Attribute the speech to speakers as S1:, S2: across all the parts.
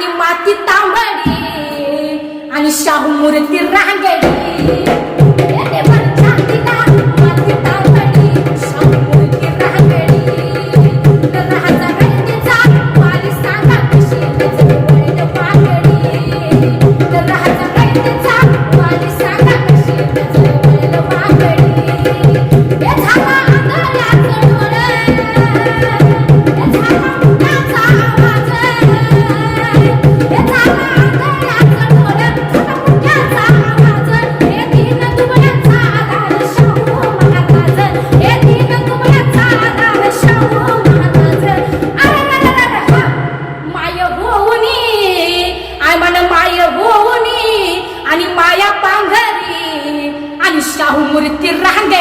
S1: वर छातीला आणि माती तांबडी आणि शाहू मूर्ती रांगडी ஒருத்தி ராங்க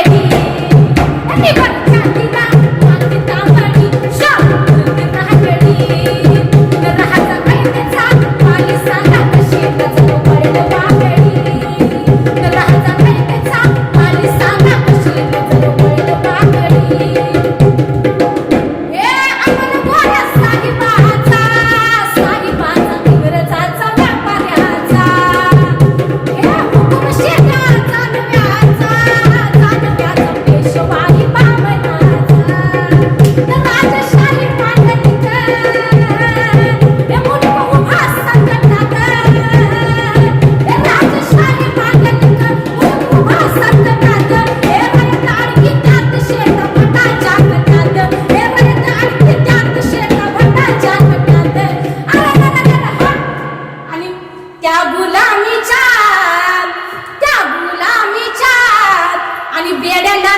S1: त्या गुलामीच्या त्या गुलामीच्या आणि बेड्यांना